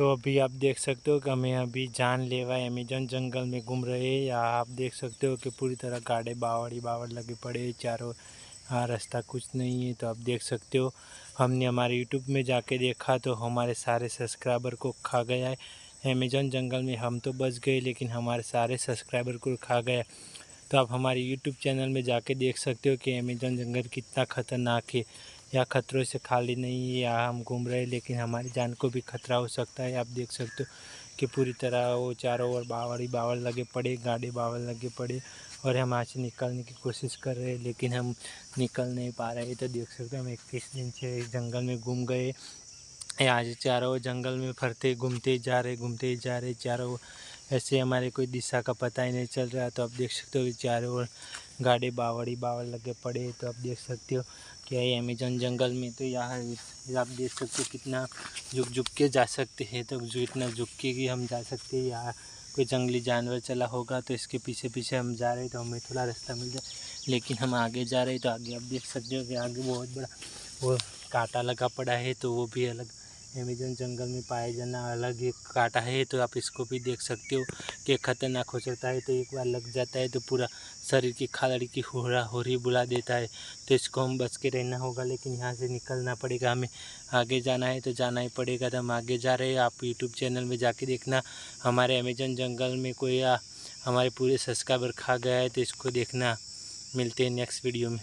तो अभी आप देख सकते हो कि हमें अभी जान लेवा अमेजन जंगल में घूम रहे हैं या आप देख सकते हो कि पूरी तरह गाड़े बावड़ी बावड़ लगे पड़े हैं, चारों हाँ रास्ता कुछ नहीं है तो आप देख सकते हो। हमने हमारे यूट्यूब में जाके देखा तो हमारे सारे सब्सक्राइबर को खा गया है। अमेजन जंगल में हम तो बच गए, लेकिन हमारे सारे सब्सक्राइबर को खा गया। तो आप हमारे यूट्यूब चैनल में जाके देख सकते हो कि अमेजन जंगल कितना ख़तरनाक है। या खतरों से खाली नहीं है, या हम घूम रहे हैं, लेकिन हमारी जान को भी खतरा हो सकता है। आप देख सकते हो कि पूरी तरह वो चारों ओर बावड़ी बावड़ लगे पड़े गाड़ी बावड़ लगे पड़े, और हम यहाँ से निकलने की कोशिश कर रहे हैं, लेकिन हम निकल नहीं पा रहे तो देख सकते हो हम इक्कीस दिन से इस जंगल में घूम गए। यहाँ से चारों जंगल में फरते, घूमते जा रहे, घूमते जा रहे, चारों ऐसे हमारे कोई दिशा का पता ही नहीं चल रहा तो आप देख सकते हो कि चारों ओर गाड़ी बावड़ी बावड़ लगे पड़े तो आप देख सकते हो कि अमेजन जंगल में तो यहाँ आप देख सकते हो कितना झुक झुक के जा सकते हैं तो जो इतना झुक के कि हम जा सकते हैं यहाँ कोई जंगली जानवर चला होगा तो इसके पीछे पीछे हम जा रहे तो हमें थोड़ा रास्ता मिल जाए लेकिन हम आगे जा रहे तो आगे आप देख सकते हो कि आगे बहुत बड़ा वो कांटा लगा पड़ा है तो वो भी अलग अमेजन जंगल में पाया जाना अलग एक कांटा है तो आप इसको भी देख सकते हो कि ख़तरनाक हो सकता है। तो एक बार लग जाता है तो पूरा शरीर की खालड़ी की होरा होरी बुला देता है। तो इसको हम बच के रहना होगा, लेकिन यहाँ से निकलना पड़ेगा। हमें आगे जाना है तो जाना ही पड़ेगा। तो हम आगे जा रहे हैं। आप यूट्यूब चैनल में जाके देखना। हमारे अमेजन जंगल में कोई हमारे पूरे सब्सक्राइबर खा गया है तो इसको देखना। मिलते हैं नेक्स्ट वीडियो में।